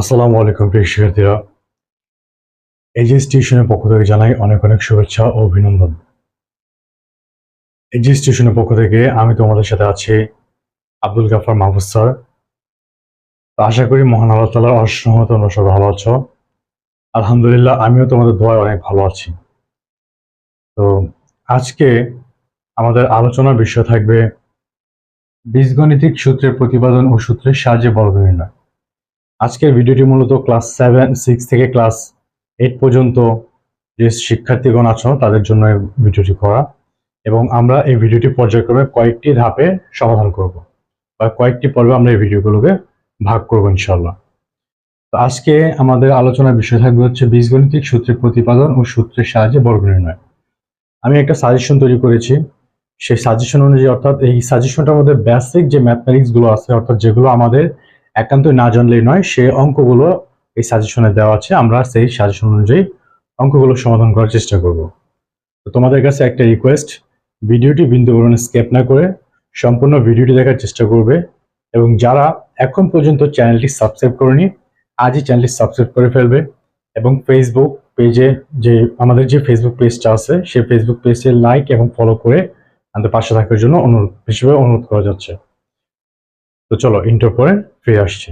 আসসালামু আলাইকুম প্রিয় শিক্ষার্থীরা। এজিএস টিউশনের পক্ষ থেকে জানাই অনেক অনেক শুভেচ্ছা ও অভিনন্দন। এজিএস টিউশনের পক্ষ থেকে আমি তোমাদের সাথে আছি আব্দুল গাফার মাহফুজ স্যার। আশা করি মহান আল্লাহ তালার অসম্মত তোমরা সবাই ভালো আছো। আলহামদুলিল্লাহ আমিও তোমাদের দোয়ায় অনেক ভালো আছি। তো আজকে আমাদের আলোচনার বিষয় থাকবে বীজগণিতিক সূত্রের প্রতিপাদন ও সূত্রের সাহায্যে বর্গ নির্ণয় আজকের ভিডিওটি মূলত ক্লাস সেভেন, সিক্স থেকে ক্লাস এইট পর্যন্ত যে শিক্ষার্থীগণ আছো, তাদের জন্য এই ভিডিওটি করা। এবং আমরা এই ভিডিওটি পর্যায়ক্রমে কয়েকটি ধাপে সমাধান করব বা কয়েকটি পর্বে আমরা এই ভিডিওগুলোকে ভাগ করব ইনশাল্লাহ তো আজকে আমাদের আলোচনার বিষয় থাকবে হচ্ছে বীজগণিতিক সূত্রের প্রতিপাদন ও সূত্রের সাহায্যে বর্গ নির্ণয় আমি একটা সাজেশন তৈরি করেছি। সেই সাজেশন অনুযায়ী অর্থাৎ এই সাজেশনটার মধ্যে বেসিক যে ম্যাথমেটিক্সগুলো আছে, অর্থাৎ যেগুলো আমাদের একান্ত না জানলেই নয় সেই অঙ্কগুলো এই সাজেশনে দেওয়া আছে। আমরা সেই সাজেশন অনুযায়ী অঙ্কগুলো সমাধান করার চেষ্টা করব। তো তোমাদের কাছে একটা রিকোয়েস্ট ভিডিওটি বিন্দু বরণে স্কেপ না করে সম্পূর্ণ ভিডিওটি দেখার চেষ্টা করবে এবং যারা এখন পর্যন্ত চ্যানেলটি সাবস্ক্রাইব করেনি, আজই চ্যানেলটি সাবস্ক্রাইব করে ফেলবে এবং ফেসবুক পেজে যে, আমাদের যে ফেসবুক পেজটা আছে, সেই ফেসবুক পেজে লাইক এবং ফলো করে আমাদের পাশে থাকার জন্য অনুরোধ হিসেবে অনুরোধ করা যাচ্ছে। তো চলো ইন্টার পরে ফিরে আসছি।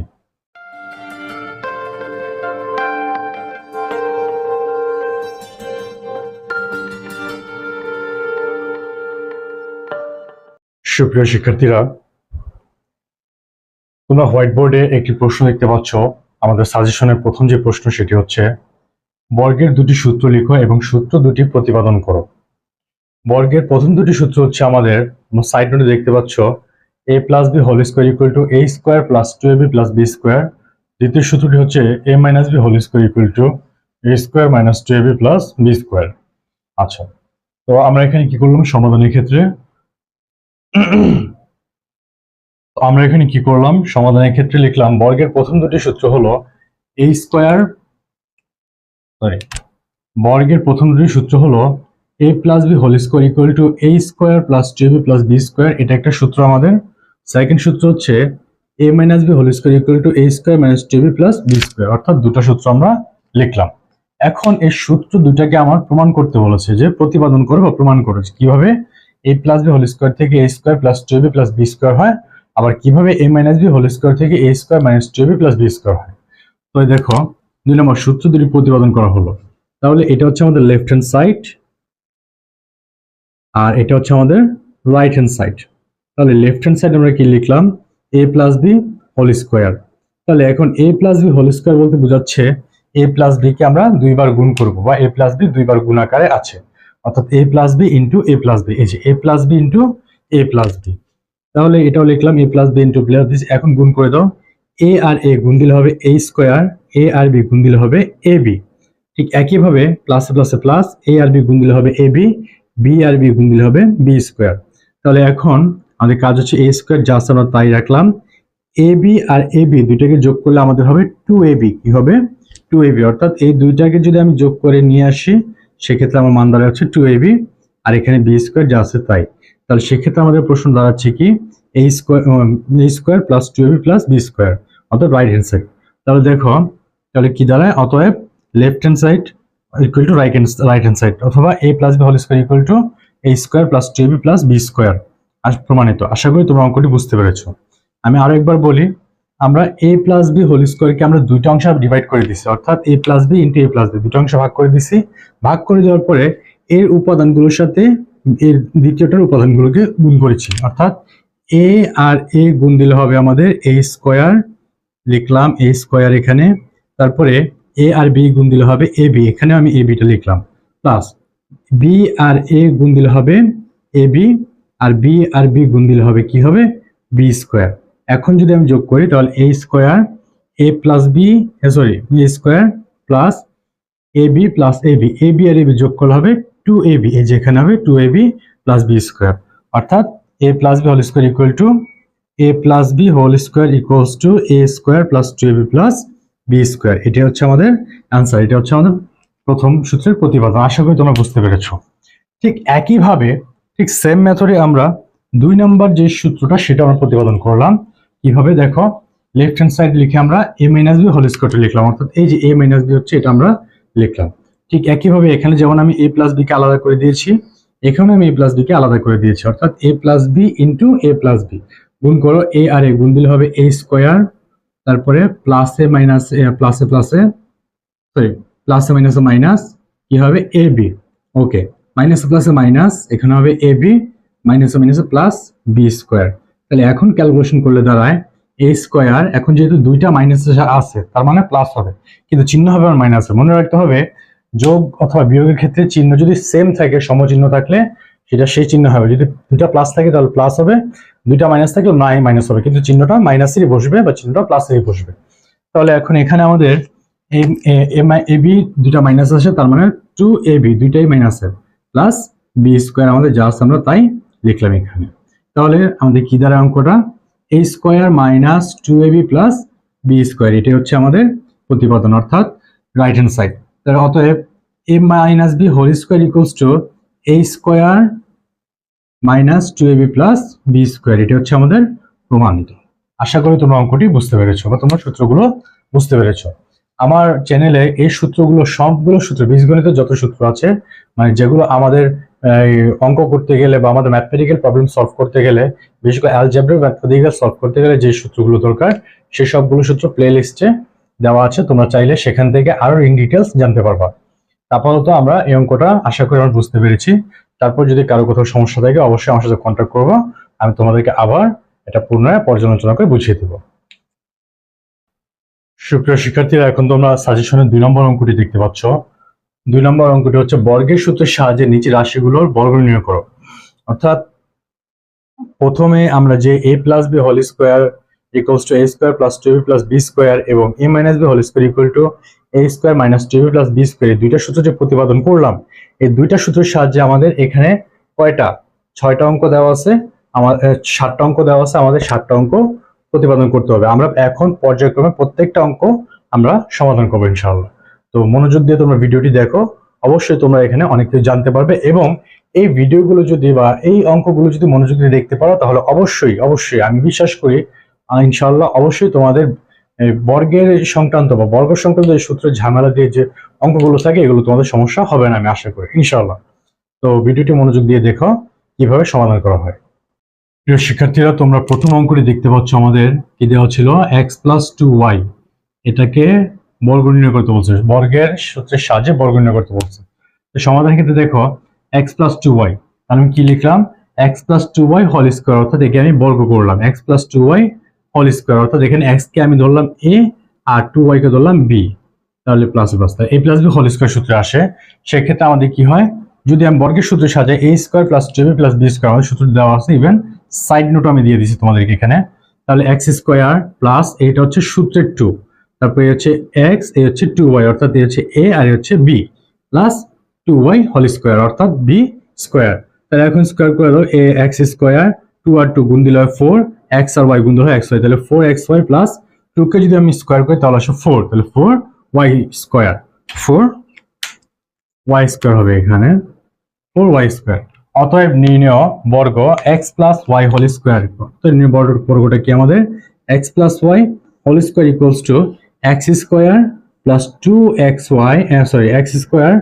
সুপ্রিয় শিক্ষার্থীরা, তোমরা হোয়াইট বোর্ডে একটি প্রশ্ন দেখতে পাচ্ছ। আমাদের সাজেশনের প্রথম যে প্রশ্ন সেটি হচ্ছে, বর্গের দুটি সূত্র লিখো এবং সূত্র দুটি প্রতিপাদন করো। বর্গের প্রথম দুটি সূত্র হচ্ছে আমাদের সাইড নোটে দেখতে পাচ্ছ A plus B whole square equal to A square plus two A B plus B square দ্বিতীয় সূত্রটি হচ্ছে A minus B whole square equal to A square minus two A B plus B square আচ্ছা তো আমরা এখানে কি করলাম সমাধানের ক্ষেত্রে? আমরা এখানে কি করলাম? সমাধানের ক্ষেত্রে লিখলাম বর্গের প্রথম দুটি সূত্র হলো এ স্কোয়ার সরি বর্গের প্রথম দুটি সূত্র হলো A plus B whole square equal to A square plus two B plus B square এটা একটা সূত্র আমাদের। সেকেন্ড সূত্র হচ্ছে A minus B whole square equal to A square minus two B plus B square অর্থাৎ দুটো সূত্র আমরা লিখলাম। এখন এই সূত্র দুটাকে আমার প্রমাণ করতে বলেছে যে প্রতিপাদন করে বা প্রমাণ করেছে। কীভাবে? A plus B whole square থেকে A square plus two B plus B square হয়। আবার কীভাবে A minus B whole square থেকে A square minus two B plus B square হয়? তো দেখো, দুই নম্বর সূত্র দুটি প্রতিপাদন করা হলো। তাহলে এটা হচ্ছে আমাদের লেফট হ্যান্ড সাইড আর এটা হচ্ছে আমাদের রাইট হ্যান্ড সাইড তাহলে লেফট হ্যান্ড সাইড আমরা কি লিখলাম? A plus B whole square তাহলে এখন A plus B whole square বলতে বোঝাচ্ছে এ প্লাস বি কে আমরা দুইবার গুণ করব বা এ প্লাস বি দুইবার গুণ আকারে আছে। অর্থাৎ A plus B into A plus B এই যে A plus B into A plus B তাহলে এটাও লিখলাম A plus B into plus B এখন গুণ করে দাও। এ আর এ গুণ দিলে হবে a square A R B গুণ দিলে হবে এ বি ঠিক একইভাবে প্লাসে প্লাসে প্লাস এ আর বি গুণ দিলে হবে এ বি বি আর বি গুণ দিলে হবে বি স্কোয়ার তাহলে এখন আমাদের কাজ হচ্ছে এ স্কোয়ার যা আমরা তাই রাখলাম। এ বি আর এ বি দুইটাকে যোগ করলে আমাদের হবে টু এ বি কি হবে? টু এ বি অর্থাৎ এই দুইটাকে যদি আমি যোগ করে নিয়ে আসি, সেক্ষেত্রে আমার মান দাঁড়ায় হচ্ছে টু এ বি আর এখানে বি স্কোয়ার যা আছে তাই। তাহলে সেক্ষেত্রে আমাদের প্রশ্ন দাঁড়াচ্ছে কি? A square A square plus two A B plus B square অর্থাৎ রাইট হ্যান্ড সাইড তাহলে দেখো, তাহলে কি দাঁড়ায়? অতএব left hand side equal to right hand right hand side অথবা A plus B whole square equal to A square plus two A B plus B square প্রমাণিত। আশা করি তোমরা অঙ্কটি বুঝতে পেরেছ। আমি আরও একবার বলি, আমরা এ প্লাস বি হোল স্কোয়ারকে আমরা দুইটা অংশে ডিভাইড করে দিছি। অর্থাৎ A plus B into A plus B দুটো অংশ ভাগ করে দিছি। ভাগ করে দেওয়ার পরে এর উপাদানগুলোর সাথে এর দ্বিতীয়টার উপাদানগুলোকে গুণ করেছি। অর্থাৎ এ আর এ গুণ দিলে হবে আমাদের এ স্কোয়ার লিখলাম এ স্কোয়ার এখানে। তারপরে এ আর বি গুণ দিলে হবে এ বি এখানে আমি এ বিটা লিখলাম। প্লাস বি আর এ গুণ দিলে হবে এ বি আর বি আর বি গুণ দিলে হবে কি হবে? বি স্কোয়ার এখন যদি আমি যোগ করি, তাহলে A square A plus B sorry B square plus A B plus A B A B R A B যোগ করলে হবে টু এ বি এই যেখানে হবে two A B plus B square অর্থাৎ A plus B whole square equal to A plus B whole square equals to A square plus two A B plus B square এটা হচ্ছে আমাদের answer এটা হচ্ছে আমাদের প্রথম সূত্রের প্রতিপাদন। আশা করি তোমরা বুঝতে পেরেছ। ঠিক একইভাবে ঠিক সেম মেথডে আমরা দুই নাম্বার যে সূত্রটা সেটা আমরা প্রতিপাদন করলাম। কীভাবে? দেখো লেফট হ্যান্ড সাইড লিখে আমরা এ মাইনাস বি হোল স্কোয়ারটা লিখলাম। অর্থাৎ এই যে এ মাইনাস বি হচ্ছে, এটা আমরা লিখলাম। ঠিক একইভাবে এখানে যেমন আমি এ প্লাস বি কে আলাদা করে দিয়েছি এখানে আমি এ প্লাস বি কে আলাদা করে দিয়েছি। অর্থাৎ A plus B into A plus B গুণ করো এ আর এ গুণ দিলে হবে এ স্কোয়ার তারপরে প্লাসে মাইনাস প্লাসে প্লাসে সরি প্লাসে মাইনাসে মাইনাস কি হবে? এ বি ওকে মাইনাসে প্লাসে মাইনাস, এখানে হবে এ বি, মাইনাসে মাইনাসে প্লাস বি স্কোয়ার। তাহলে এখন ক্যালকুলেশন করলে দাঁড়ায়, এ স্কোয়ার, এখন যেহেতু দুইটা মাইনাস আছে, তার মানে প্লাস হবে। কিন্তু চিহ্ন হবে আমার মাইনাসে মনে রাখতে হবে, যোগ অথবা বিয়োগের ক্ষেত্রে চিহ্ন যদি সেম থাকে, সমচিহ্ন থাকলে, সেটা সেই চিহ্ন হবে। যদি দুইটা প্লাস থাকে, তাহলে প্লাস হবে। দুইটা মাইনাস থাকলে নাই মাইনাস হবে। কিন্তু চিহ্নটা মাইনাসেরই বসবে বা চিহ্নটা প্লাসেরই বসবে। তাহলে এখন এখানে আমাদের এ বি দুইটা মাইনাস আছে, তার মানে টু এ বি, দুইটাই মাইনাসের প্লাস বি স্কোয়ার আমাদের আছে আমরা তাই লিখলাম এখানে। তাহলে আমাদের কি দ্বারা অঙ্কটা? A square minus two A B plus B square এটাই হচ্ছে আমাদের প্রতিপাদন, অর্থাৎ রাইট হ্যান্ড সাইড তাহলে অতএব A minus B whole square equals to A square minus two A B plus B square এটা হচ্ছে আমাদের প্রমাণিত। আশা করি তোমরা অঙ্কটি বুঝতে পেরেছ বা তোমরা সূত্রগুলো বুঝতে পেরেছ। আমার চ্যানেলে এই সূত্রগুলো, সবগুলো সূত্র বীজগণিতের যত সূত্র আছে মানে যেগুলো আমাদের অঙ্ক করতে গেলে বা আমাদের ম্যাথমেটিক্যাল প্রবলেম সলভ করতে গেলে, বিশেষ করে অ্যালজেব্রা ম্যাথমেটিক্যাল সলভ করতে গেলে যে সূত্রগুলো দরকার সেই সবগুলো সূত্র প্লে লিস্টে দেওয়া আছে। তোমরা চাইলে সেখান থেকে আরও ইন ডিটেলস জানতে পারবা। আপাতত আমরা এই অঙ্কটা আশা করি আমরা বুঝতে পেরেছি। তারপর যদি কারও কোথাও সমস্যা থাকে, অবশ্যই আমার সাথে কন্ট্যাক্ট করব। আমি তোমাদেরকে আবার এটা পুনরায় পর্যালোচনা করে বুঝিয়ে দেবো। সুপ্রিয় শিক্ষার্থীরা, এখন তোমরা সাজেশনের দুই নম্বর অঙ্কটি দেখতে পাচ্ছ। দুই নম্বর অঙ্কটি হচ্ছে বর্গের সূত্রের সাহায্যে নিচে রাশিগুলোর বর্গ নির্ণয় করো। অর্থাৎ প্রথমে আমরা যে A plus B whole square equals to A square plus two B plus B square এবং A minus B whole square equal to A square minus two B plus B square দুইটা সূত্র যে প্রতিপাদন করলাম, এই দুইটা সূত্রের সাহায্যে আমাদের এখানে কয়টা? ছয়টা অঙ্ক দেওয়া আছে, আমার সাতটা অঙ্ক দেওয়া আছে, আমাদের সাতটা অঙ্ক প্রতিপাদন করতে হবে। আমরা এখন পর্যায়ক্রমে প্রত্যেকটা অঙ্ক আমরা সমাধান করব ইনশাআল্লাহ। তো মনোযোগ দিয়ে তোমরা ভিডিওটি দেখো। অবশ্যই তোমরা এখানে অনেক কিছু জানতে পারবে এবং এই ভিডিওগুলো যদি বা এই অঙ্কগুলো যদি মনোযোগ দিয়ে দেখতে পারো তাহলে অবশ্যই অবশ্যই আমি বিশ্বাস করি আহ, ইনশাআল্লাহ অবশ্যই তোমাদের বর্গের সংক্রান্ত বা বর্গ সংক্রান্ত যে সূত্রের ঝামেলা দিয়ে যে অঙ্কগুলো থাকে এগুলো তোমাদের সমস্যা হবে না আমি আশা করি ইনশাআল্লাহ। তো ভিডিওটি মনোযোগ দিয়ে দেখো কীভাবে সমাধান করা হয়। প্রিয় শিক্ষার্থীরা, তোমরা প্রথম অঙ্কটি দেখতে পাচ্ছ আমাদের। কি দেওয়া ছিল? এক্স প্লাস টু ওয়াই এটাকে বর্গ নির্ণয় করতে বলছে। বর্গের সূত্রের সাহায্যে বর্গ নির্ণয় করতে বলছে। তো সমাধান ক্ষেত্রে দেখো এক্স প্লাস টু ওয়াই তাহলে আমি কি লিখলাম? X plus two y whole square অর্থাৎ একে আমি বর্গ করলাম। X plus two y whole square অর্থাৎ এখানে এক্স কে আমি ধরলাম এ আর টু ওয়াই কে ধরলাম বি তাহলে plus plus a plus b whole square সূত্রে আসে। সেক্ষেত্রে আমাদের কি হয়? যদি আমি বর্গের সূত্রে সাজাই a square plus two b plus b square সূত্র দেওয়া আছে ইভেন সাইড নোট আমি দিয়ে দিচ্ছি তোমাদেরকে এখানে। তাহলে এক্স স্কোয়ার প্লাস এইটা হচ্ছে সূত্রের টু তারপরে হচ্ছে এক্স এই হচ্ছে টু ওয়াই অর্থাৎ এই হচ্ছে এ আর হচ্ছে b plus two y whole square অর্থাৎ বি স্কোয়ার তাহলে এখন স্কোয়ার করে দাও এ এক্স স্কোয়ার টু আর টু গুণ দিলে হয় ফোর এক্স আর ওয়াই গুণ দিলে হয় এক্স ওয়াই তাহলে four x y plus two কে যদি আমি স্কোয়ার করি, তাহলে আসে ফোর তাহলে four y square four y square হবে এখানে। ফোর ওয়াই স্কোয়ার অতএব নির্ণয় বর্গ x plus y whole square তো নির্ণয় বর্গ, বর্গটা কি আমাদের? X plus y whole square equals to x square plus two x y sorry x square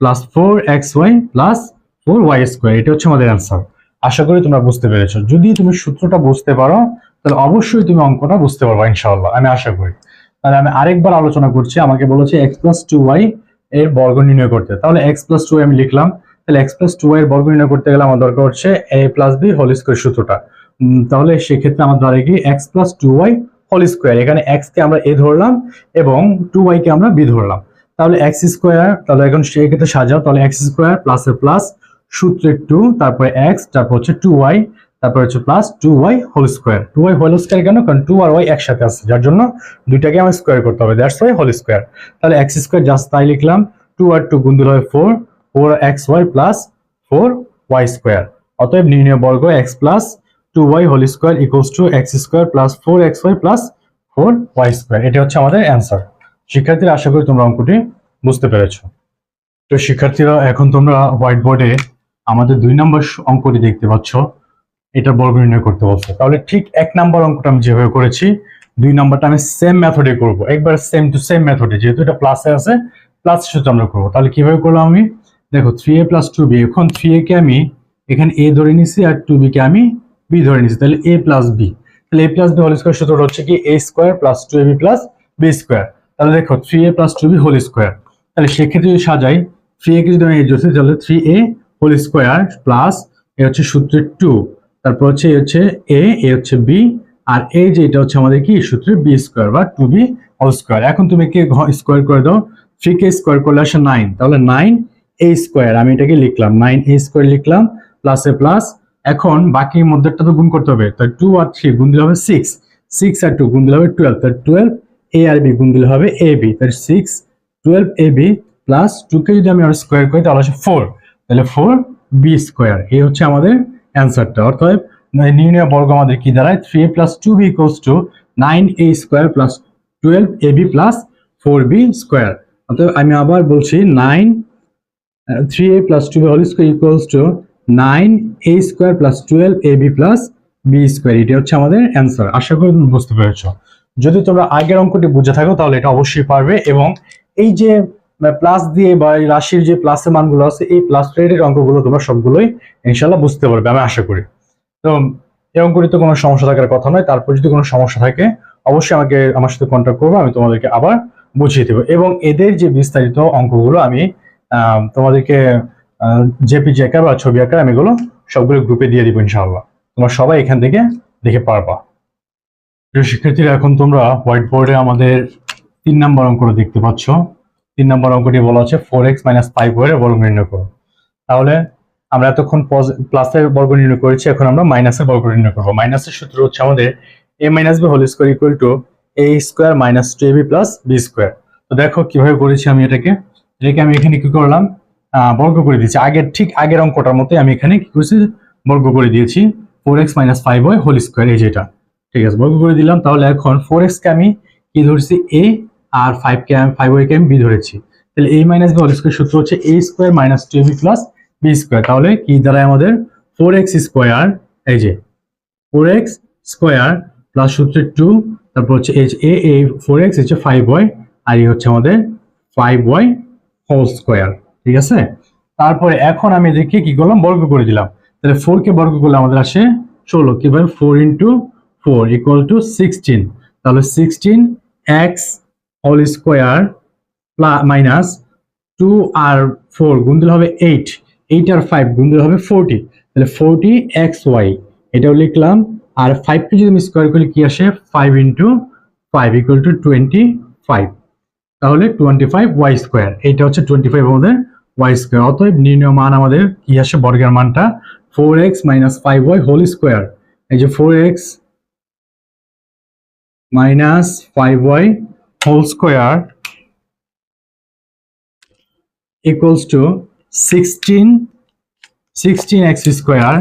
plus four x y plus four y square এটা হচ্ছে আমাদের অ্যান্সার আশা করি তোমরা বুঝতে পেরেছ। যদি তুমি সূত্রটা বুঝতে পারো, তাহলে অবশ্যই তুমি অঙ্কটা বুঝতে পারবে, ইনশাআল্লাহ, আমি আশা করি। তাহলে আমি আরেকবার আলোচনা করছি, আমাকে বলেছে এক্স প্লাস টু ওয়াই এর বর্গ নির্ণয় করতে। তাহলে এক্স প্লাস টু আমি লিখলাম। তাহলে এক্স প্লাস টু এর বর্গ নির্ণয় করতে গেলে আমার দরকার হচ্ছে a plus b whole square সূত্রটা। তাহলে সেক্ষেত্রে আমার দ্বারা কি x plus two y whole square এখানে এক্স কে আমরা এ ধরলাম এবং টু ওয়াই কে আমরা বি ধরলাম। তাহলে এক্স স্কোয়ার তাহলে এখন সেক্ষেত্রে সাজাও, তাহলে এক্স স্কোয়ার প্লাস এর প্লাস সূত্রের টু তারপরে এক্স তারপর হচ্ছে টু ওয়াই তারপর হচ্ছে plus two y whole square two y whole square কেন? কারণ টু আর ওয়াই একসাথে আছে, যার জন্য দুইটাকে আমার স্কোয়ার করতে হবে দ্যাটস ওয়াই হোল স্কোয়ার তাহলে এক্স স্কোয়ার জাস্ট তাই লিখলাম টু আর টু গুণ হয় four four x y plus four y square অতএব নির্ণয় বর্গ x plus two y whole square equals to x square plus four x y plus four y square এটা হচ্ছে আমাদের অ্যান্সার শিক্ষার্থীরা, আশা করি তোমরা অঙ্কটি বুঝতে পেরেছ। তো শিক্ষার্থীরা, এখন তোমরা হোয়াইট বোর্ডে আমাদের দুই নম্বর অঙ্কটি দেখতে পাচ্ছ। এটা বর্গ নির্ণয় করতে বলছে। তাহলে ঠিক এক নাম্বার অঙ্কটা আমি যেভাবে করেছি, দুই নাম্বারটা আমি সেম মেথডে করব। একবার সেম টু সেম মেথডে যেহেতু এটা প্লাসে আছে প্লাস সূত্র আমরা করব। তাহলে কীভাবে করলাম আমি? দেখো three a plus two b এখন থ্রি এ কে আমি এখানে এ ধরে নিছি আর টু বি কে আমি বি ধরে নিছি, তাহলে এ প্লাস বি তাহলে a plus b whole square সূত্রটা হচ্ছে কি a square plus two a b plus b square তাহলে দেখো three a plus two b whole square তাহলে সেক্ষেত্রে যদি সাজাই থ্রি এ কে যদি আমি এই ধরছি, তাহলে three a whole square plus a হচ্ছে সূত্রের টু তারপর হচ্ছে এ হচ্ছে এ এ হচ্ছে বি আর এই যে এটা হচ্ছে আমাদের কি, সূত্রে বি স্কোয়ার বা টু বি হোল স্কোয়ার এখন তুমি কে স্কোয়ার করে দাও? থ্রি কে স্কোয়ার করলে আসে নাইন তাহলে নাইন এ স্কোয়ার আমি এটাকে লিখলাম নাইন এ স্কোয়ার লিখলাম প্লাসে প্লাস এখন বাকি মধ্যেরটা তো গুণ করতে হবে, তাই টু আর থ্রি গুণ দিলে হবে সিক্স সিক্স আর টু গুণ দিলে হবে টুয়েলভ তাই টুয়েলভ এ আর বি গুণ দিলে হবে এ বি তাই six twelve a b plus টুকে যদি আমি আর স্কোয়ার করি, তাহলে আসে ফোর তাহলে ফোর বি স্কোয়ার এই হচ্ছে আমাদের অ্যান্সারটা অর্থাৎ নির্ণয় বর্গ আমাদের কি দাঁড়ায়? Three a plus two b equals to nine a square plus twelve a b plus four b square অর্থাৎ আমি আবার বলছি nine three a plus two b whole square equals to nine a square plus twelve a b plus b square এটা হচ্ছে আমাদের answer আশা করি তুমি বুঝতে পেরেছ। যদি তোমরা আগের অঙ্কটি বুঝে থাকো, তাহলে এটা অবশ্যই পারবে এবং এই যে প্লাস দিয়ে বা রাশির যে প্লাসের মানগুলো আছে, এই প্লাস রেটের অঙ্কগুলো তোমরা সবগুলোই ইনশাল্লাহ বুঝতে পারবে, আমি আশা করি। তো এই অঙ্কটি তো কোনো সমস্যা থাকার কথা নয়, তারপর যদি কোনো সমস্যা থাকে, অবশ্যই আমাকে আমার সাথে কন্ট্যাক্ট করব, আমি তোমাদেরকে আবার বুঝিয়ে দেবো। এবং এদের যে বিস্তারিত অঙ্কগুলো আমি তোমাদেরকে জেপিজি আকার বা ছবি আকার আমি এগুলো সবগুলো গ্রুপে দিয়ে দিব ইনশাআল্লাহ। তোমরা সবাই এখান থেকে দেখে পারবা। প্রিয় শিক্ষার্থীরা, এখন তোমরা হোয়াইট বোর্ডে আমাদের তিন নম্বর অঙ্কটা দেখতে পাচ্ছ। তিন নম্বর অঙ্কটি বলা আছে four x minus five y বর্গ নির্ণয় করো। তাহলে আমরা এতক্ষণ প্লাসের বর্গ নির্ণয় করেছি, এখন আমরা মাইনাসের বর্গ নির্ণয় করব। মাইনাসের সূত্র হচ্ছে আমাদের a minus b whole square equal to a square minus two a b plus b square তো দেখো কীভাবে করেছি আমি এটাকে। এটাকে আমি এখানে কি করলাম? বর্গ করে দিয়েছি। আগের ঠিক আগের অঙ্কটার মতোই আমি এখানে কি করেছি? বর্গ করে দিয়েছি। Four x minus five y whole square এই যেটা ঠিক আছে, বর্গ করে দিলাম। তাহলে এখন ফোর এক্স কে আমি কি ধরেছি? এ আর ফাইভ কে আমি ফাইভ ওয়াই কে আমি বি ধরেছি। তাহলে a minus b whole square সূত্র হচ্ছে a square minus two b plus b square তাহলে কি দাঁড়ায় আমাদের? ফোর এক্স স্কোয়ার এই যে ফোর এক্স স্কোয়ার প্লাস সূত্রের টু তারপর হচ্ছে এ এ ফোর এক্স হচ্ছে ফাইভ ওয়াই আর এই হচ্ছে আমাদের ফাইভ ওয়াই হোল স্কোয়ার, ঠিক আছে? তারপরে এখন আমি এদেরকে কি করলাম? বর্গ করে দিলাম। তাহলে ফোর কে বর্গ করলে আমাদের আসে ষোলো। কীভাবে? Four into four equal to sixteen তাহলে sixteen x whole square minus two আর ফোর গুণ দিলে হবে এইট এইট আর ফাইভ গুণ দিলে হবে ফোরটি তাহলে ফোরটি এক্স ওয়াই এটাও লিখলাম। আর ফাইভকে যদি আমি স্কোয়ার করি, কি আসে? Five into five equal to twenty five তাহলে টোয়েন্টি ফাইভ ওয়াই স্কোয়ার এইটা হচ্ছে টোয়েন্টি ফাইভ আমাদের ওয়াই স্কোয়ার অতএব নির্ণয় মান আমাদের কি আসে? বর্গের মানটা four x minus five y whole square এই যে four x minus five y whole square equals to 16 16x square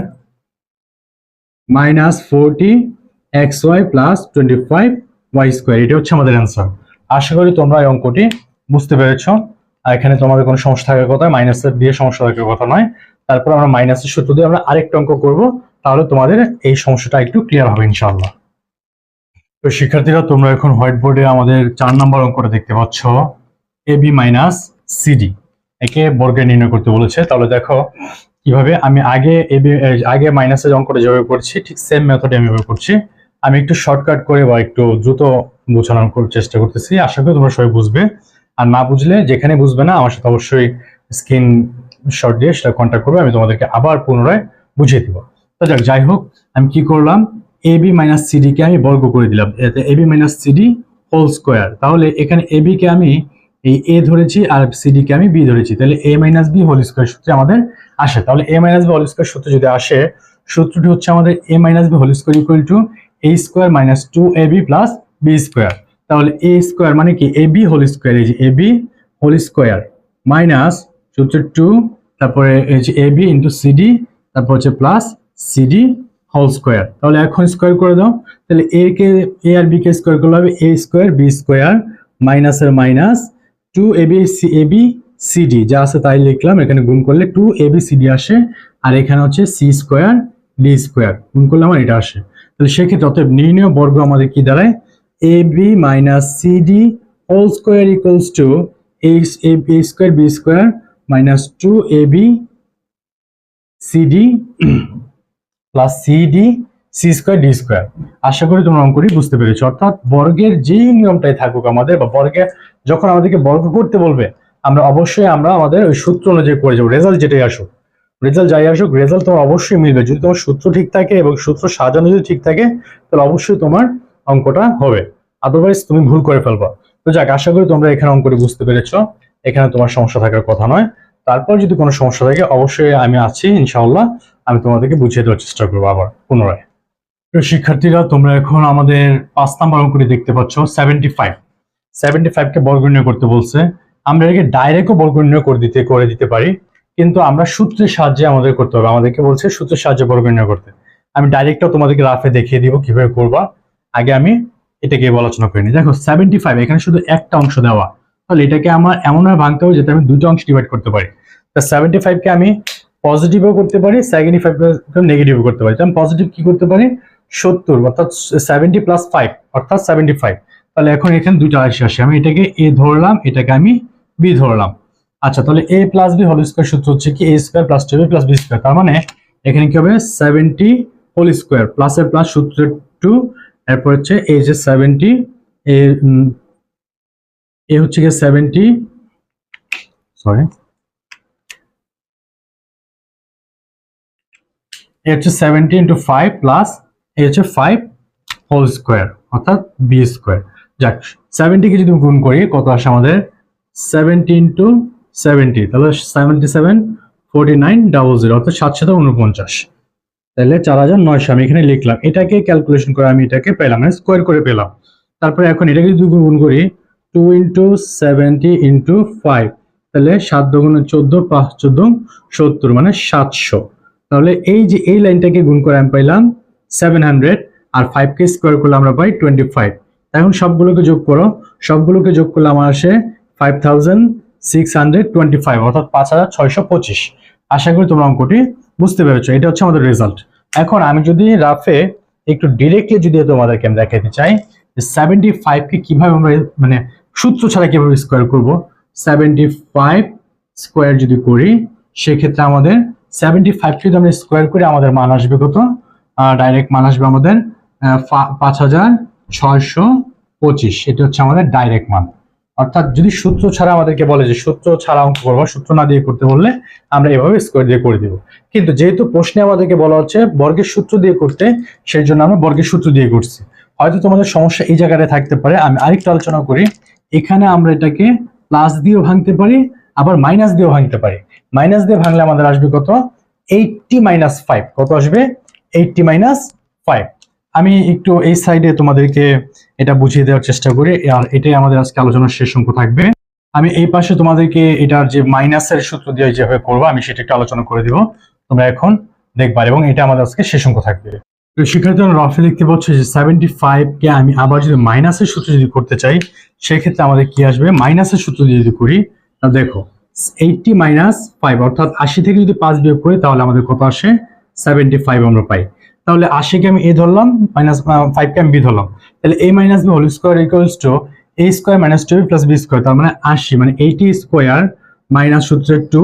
minus 40 xy plus 25 y square এটা হচ্ছে আমাদের অ্যান্সার আশা করি তোমরা এই অঙ্কটি বুঝতে পেরেছ। আর এখানে তোমাদের কোনো সমস্যা থাকার কথা মাইনাসের দিয়ে সমস্যা থাকার কথা নয়। তারপর আমরা মাইনাসের সূত্র দিয়ে আমরা আরেকটা অঙ্ক করব। তাহলে তোমাদের এই সমস্যাটা একটু ক্লিয়ার হবে ইনশাআল্লাহ। তো শিক্ষার্থীরা, তোমরা এখন হোয়াইট বোর্ডে আমাদের চার নম্বর অঙ্কটা দেখতে পাচ্ছ। এ বি মাইনাস সিডি একে বর্গে নির্ণয় করতে বলেছে। তাহলে দেখো, কীভাবে আমি আগে এ বি আগে মাইনাসের অঙ্কটা যেভাবে করছি, ঠিক সেম মেথডে আমি এভাবে করছি। আমি একটু শর্টকাট করে বা একটু দ্রুত বোঝানোর চেষ্টা করতেছি। আশা করি তোমরা সবাই বুঝবে। আর না বুঝলে, যেখানে বুঝবে না, আমার সাথে অবশ্যই স্ক্রিন শর্ট দিয়ে সেটা কন্ট্যাক্ট করবে। আমি তোমাদেরকে আবার পুনরায় বুঝিয়ে দিব। তো যাক, যাই হোক, আমি কি করলাম? A b minus c d কে আমি বর্গ করে দিলাম। এতে a b minus c d whole square তাহলে এখানে এ বি কে আমি এই এ ধরেছি আর সিডি কে আমি বি ধরেছি। তাহলে a minus b whole square সূত্রে আমাদের আসে। তাহলে a minus b whole square সূত্র যদি আসে, সূত্রটি হচ্ছে আমাদের a minus b whole square equal to a square minus two a b plus b square তাহলে এ স্কোয়ার মানে কি? এ বি হোল স্কোয়ার এই যে a b whole square minus সূত্র টু তারপরে যে এ বি ইন্টু সিডি তারপর হচ্ছে প্লাস সিডি হোল স্কোয়ার তাহলে এখন স্কোয়ার করে দাও। তাহলে এ কে এ আর বি কে স্কোয়ার করলে হবে এ স্কোয়ার বি স্কোয়ার মাইনাসের minus two a b c a b c d যা আছে তাই লিখলাম। এখানে গুণ করলে টু এ বি সিডি আসে। আর এখানে হচ্ছে সি স্কোয়ার ডি স্কোয়ার গুণ করলে আমার এটা আসে। সেক্ষেত্রে অতএব নির্ণয় বর্গ আমাদের কি দাঁড়ায়? A b minus c d whole square equals to a a square b square minus two a b c d plus c d c square d square আশা করি তোমরা অঙ্কটি বুঝতে পেরেছ। অর্থাৎ বর্গের যেই নিয়মটাই থাকুক আমাদের বা বর্গে যখন আমাদেরকে বর্গ করতে বলবে, আমরা অবশ্যই আমরা আমাদের ওই সূত্র অনুযায়ী করে যাব। রেজাল্ট যেটাই আসুক। রেজাল্ট যাই আসুক রেজাল্ট তোমার অবশ্যই মিলবে। যদি তোমার সূত্র ঠিক থাকে এবং সূত্র সাজানো যদি ঠিক থাকে, তাহলে অবশ্যই তোমার অঙ্কটা হবে। আদারওয়াইজ তুমি ভুল করে ফেলবা। তো যাক, আশা করি তোমরা এখানে অঙ্কটি বুঝতে পেরেছ। এখানে তোমার সমস্যা থাকার কথা নয়। তারপর যদি কোনো সমস্যা থাকে, অবশ্যই আমি আছি, ইনশাআল্লাহ। আমি তোমাদেরকে বুঝিয়ে দেওয়ার চেষ্টা করব আবার, পুনরায়। তো শিক্ষার্থীরা, তোমরা এখন আমাদের পাঁচ নাম্বার অঙ্কটি দেখতে পাচ্ছ সেভেন্টি ফাইভ সেভেন্টি ফাইভকে বর্গ করতে বলছে। আমরা এটাকে ডাইরেক্টও বর্গ করে দিতে করে দিতে পারি। কিন্তু আমরা সূত্রের সাহায্যে আমাদের করতে হবে। আমাদেরকে বলছে সূত্রের সাহায্যে বর্গ নির্ণয় করতে। আমি ডাইরেক্টও তোমাদেরকে রাফে দেখিয়ে দিব কীভাবে করবা। আগে আমি এটাকে আলোচনা করিনি দেখো সেভেন্টি ফাইভ এখানে শুধু একটা অংশ দেওয়া। তাহলে এটাকে আমার এমনভাবে ভাঙতে হবে যাতে আমি দুটো অংশ ডিভাইড করতে পারি। তা সেভেন্টি ফাইভকে আমি পজিটিভও করতে পারি সেভেন্টি ফাইভকে নেগেটিভও করতে পারি। আমি পজিটিভ কি করতে পারি? সত্তর, অর্থাৎ সেভেন্টি প্লাস ফাইভ অর্থাৎ সেভেন্টি ফাইভ তাহলে এখন এখানে দুটো রাশি আসে। আমি এটাকে এ ধরলাম, এটাকে আমি বি ধরলাম। আচ্ছা তাহলে a plus b whole square সূত্র হচ্ছে কি? A square plus two b plus b square তার মানে এখানে কি হবে? সেভেন্টি হোল স্কোয়ার প্লাস এর প্লাস সূত্র টু এরপর হচ্ছে এই যে সেভেন্টি এ এ হচ্ছে গিয়ে সেভেন্টি সরি এ হচ্ছে seventy into five plus a হচ্ছে ফাইভ হোল স্কোয়ার অর্থাৎ বি স্কোয়ার যাক সেভেন্টিকে যদি গুণ করি, কত আসে আমাদের? সেভেন্টি ইন্টু সেভেন্টি তাহলে seventy seven forty nine double zero অর্থাৎ সাতশো উনপঞ্চাশ তাহলে চার হাজার নয়শো, আমি এখানে লিখলাম। এটাকে ক্যালকুলেশন করে আমি এটাকে পেলাম মানে স্কোয়ার করে পেলাম। তারপরে এখন এটাকে যদি গুণ করি two into seventy into five তাহলে সাত দুগুণে চোদ্দ, পাঁচ চোদ্দ, সত্তর মানে সাতশো। তাহলে এই যে এই লাইনটাকে গুণ করে আমি পাইলাম সেভেন হান্ড্রেড আর ফাইভ কে স্কোয়ার করলে আমরা পাই টোয়েন্টি ফাইভ এখন সবগুলোকে যোগ করো। সবগুলোকে যোগ করলে আমার আসে five thousand six hundred twenty five অর্থাৎ পাঁচ হাজার ছয়শো পঁচিশ। আশা করি তোমরা অঙ্কটি বুঝতে পেরেছ। এটা হচ্ছে আমাদের রেজাল্ট এখন আমি যদি রাফে একটু ডিরেক্টলি যদি তোমাদেরকে আমি দেখাতে চাই সেভেন্টি ফাইভকে কীভাবে আমরা মানে সূত্র ছাড়া কীভাবে স্কোয়ার করব? সেভেন্টি ফাইভ স্কোয়ার যদি করি, সেক্ষেত্রে আমাদের সেভেন্টি ফাইভকে যদি আমরা স্কোয়ার করি আমাদের মান আসবে কত? ডাইরেক্ট মান আসবে আমাদের পাঁচ হাজার ছয়শো পঁচিশ। এটা হচ্ছে আমাদের ডাইরেক্ট মান। অর্থাৎ যদি সূত্র ছাড়া আমাদেরকে বলে যে সূত্র ছাড়া অঙ্ক করব, সূত্র না দিয়ে করতে বললে আমরা এভাবে স্কোয়ার দিয়ে করে দিব। কিন্তু যেহেতু প্রশ্নে আমাদেরকে বলা হচ্ছে বর্গের সূত্র দিয়ে করতে, সেই জন্য আমরা বর্গের সূত্র দিয়ে করছি। হয়তো তোমাদের সমস্যা এই জায়গাটায় থাকতে পারে, আমি আরেকটু আলোচনা করি। এখানে আমরা এটাকে প্লাস দিয়েও ভাঙতে পারি, আবার মাইনাস দিয়েও ভাঙতে পারি। মাইনাস দিয়ে ভাঙলে আমাদের আসবে কত? এইটটি মাইনাস ফাইভ কত আসবে? এইটটি মাইনাস ফাইভ আমি একটু এই সাইডে তোমাদেরকে এটা বুঝিয়ে দেওয়ার চেষ্টা করি, আর এটাই আমাদের আজকে আলোচনার শেষ অঙ্ক থাকবে। আমি এই পাশে তোমাদেরকে এটার যে মাইনাসের সূত্র দিয়ে যেভাবে করব, আমি সেটা একটু আলোচনা করে দিব। তোমরা এখন দেখবা এবং এটা আমাদের আজকে শেষ অঙ্ক থাকবে। তো শিক্ষার্থী রফে দেখতে পাচ্ছ যে সেভেন্টি ফাইভ কে আমি আবার যদি মাইনাসের সূত্র যদি করতে চাই, সেক্ষেত্রে আমাদের কি আসবে? মাইনাসের সূত্র দিয়ে যদি করি, তা দেখো এইটটি মাইনাস ফাইভ অর্থাৎ আশি থেকে যদি পাঁচ বিয়োগ করি, তাহলে আমাদের কত আসে? সেভেন্টি ফাইভ আমরা পাই। তাহলে আশিকে আমি এ ধরলাম মাইনাস ফাইভকে আমি বি ধরলাম। তাহলে a minus b whole square equals to a square minus two plus b square তার মানে আশি মানে এইটি স্কোয়ার মাইনাস সূত্রের টু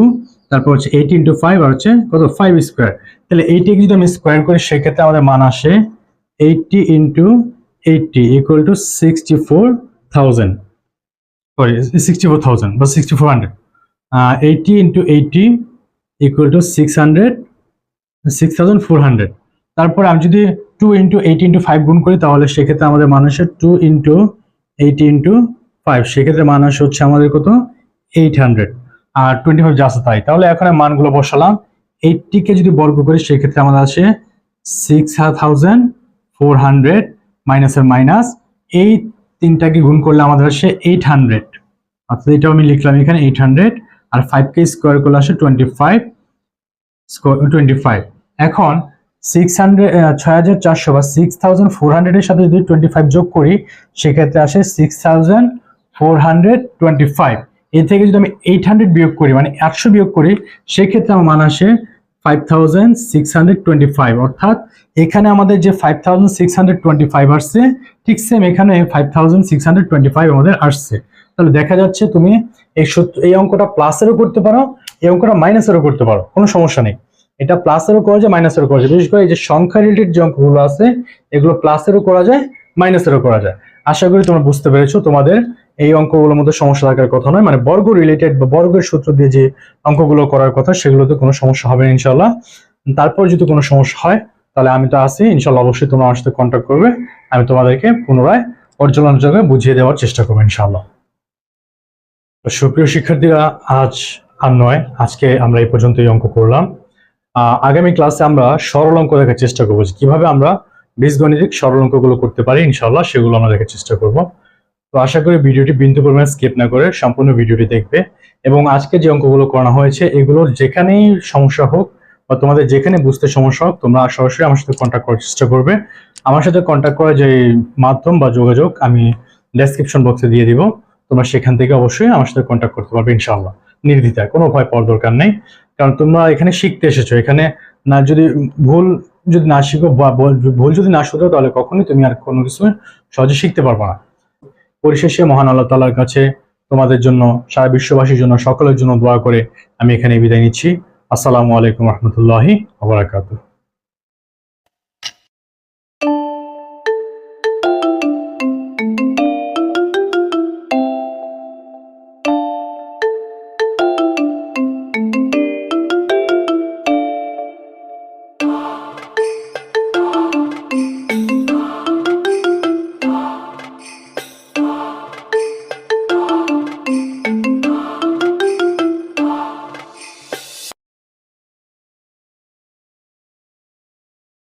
তারপর হচ্ছে এইটি ইন্টু ফাইভ আর হচ্ছে কত? ফাইভ স্কোয়ার তাহলে এইটিকে যদি আমি স্কোয়ার করি, সেক্ষেত্রে আমাদের মান আসে eighty into eighty equal to sixty four thousand sorry sixty four thousand বা sixty four hundred eighty into eighty equal to six hundred six thousand four hundred তারপর আমি যদি two into eight into five গুণ করি, তাহলে সেক্ষেত্রে আমাদের মান আসে two into eight into five সেক্ষেত্রে মান আসে হচ্ছে আমাদের কত? এইট হান্ড্রেড আর টোয়েন্টি ফাইভ যা আছে তাই। তাহলে এখন মানগুলো বসালাম। এইটটিকে যদি বর্গ করি, সেক্ষেত্রে আমাদের আসে সিক্স থাউজেন্ড ফোর হান্ড্রেড মাইনাসের মাইনাস এই তিনটাকে গুণ করলে আমাদের আসে এইট হান্ড্রেড অর্থাৎ এটাও আমি লিখলাম এখানে এইট হান্ড্রেড আর ফাইভকে স্কোয়ার করলে আসে টোয়েন্টি ফাইভ টোয়েন্টি ফাইভ এখন সিক্স হান্ড্রেড ছয় হাজার চারশো বা সিক্স থাউজেন্ড ফোর হান্ড্রেডের সাথে যদি টোয়েন্টি ফাইভ যোগ করি, সেক্ষেত্রে আসে six thousand four hundred twenty five এ থেকে যদি আমি এইট হান্ড্রেড বিয়োগ করি মানে একশো বিয়োগ করি, সেক্ষেত্রে আমার মান আসে five thousand six hundred twenty five অর্থাৎ এখানে আমাদের যে five thousand six hundred twenty five আসছে, ঠিক সেম এখানে five thousand six hundred twenty five আমাদের আসছে। তাহলে দেখা যাচ্ছে তুমি এই সূত্র এই অঙ্কটা প্লাসেরও করতে পারো, এই অঙ্কটা মাইনাসেরও করতে পারো, কোনো সমস্যা নেই। এটা প্লাসেরও করা যায় মাইনাসেরও করা যায়। বিশেষ করে এই যে সংখ্যা রিলেটেড যে অঙ্কগুলো আছে, এগুলো প্লাসেরও করা যায় মাইনাসেরও করা যায়। আশা করি তোমরা বুঝতে পেরেছ তোমাদের এই অঙ্কগুলোর মধ্যে সমস্যা থাকার কথা নয়। মানে বর্গ রিলেটেড বা বর্গের সূত্র দিয়ে যে অঙ্কগুলো করার কথা, সেগুলোতে কোনো সমস্যা হবে না ইনশাল্লাহ তারপর যদি কোনো সমস্যা হয়, তাহলে আমি তো আছি ইনশাল্লাহ অবশ্যই তোমরা আমার সাথে কন্ট্যাক্ট করবে। আমি তোমাদেরকে পুনরায় পর্যালোচনা বুঝিয়ে দেওয়ার চেষ্টা করব ইনশাল্লাহ সুপ্রিয় শিক্ষার্থীরা, আজ আর নয়, আজকে আমরা এই পর্যন্ত এই অঙ্ক করলাম। আগামী ক্লাসে আমরা সরল অঙ্ক দেখার চেষ্টা করব কীভাবে আমরা বীজগণিতিক সরল অঙ্কগুলো করতে পারি ইনশাল্লাহ সেগুলো আমরা দেখার চেষ্টা করব। তো আশা করি ভিডিওটি বিন্দু পরিমাণ স্কিপ না করে সম্পূর্ণ ভিডিওটি দেখবে এবং আজকে যে অঙ্কগুলো করানো হয়েছে, এগুলোর যেখানেই সমস্যা হোক বা তোমাদের যেখানে বুঝতে সমস্যা হোক, তোমরা সরাসরি আমার সাথে কন্ট্যাক্ট করার চেষ্টা করবে। আমার সাথে কন্ট্যাক্ট করার যে মাধ্যম বা যোগাযোগ আমি ডেসক্রিপশন বক্সে দিয়ে দিব, তোমরা সেখান থেকে অবশ্যই আমার সাথে কন্ট্যাক্ট করতে পারবে ইনশাল্লাহ নির্দ্বিধায়, কোনো ভয় পাওয়ার দরকার নেই। কারণ তোমরা এখানে শিখতে এসেছ, এখানে না যদি ভুল যদি না শিখো বা ভুল যদি না শুধো তাহলে কখনোই তুমি আর কোনো কিছু সহজে শিখতে পারবে না। পরিশেষে মহান আল্লাহ তালার কাছে তোমাদের জন্য, সারা বিশ্ববাসীর জন্য, সকলের জন্য দোয়া করে আমি এখানে বিদায় নিচ্ছি। আসসালামু আলাইকুম রহমতুল্লাহি আবরাকাতুহ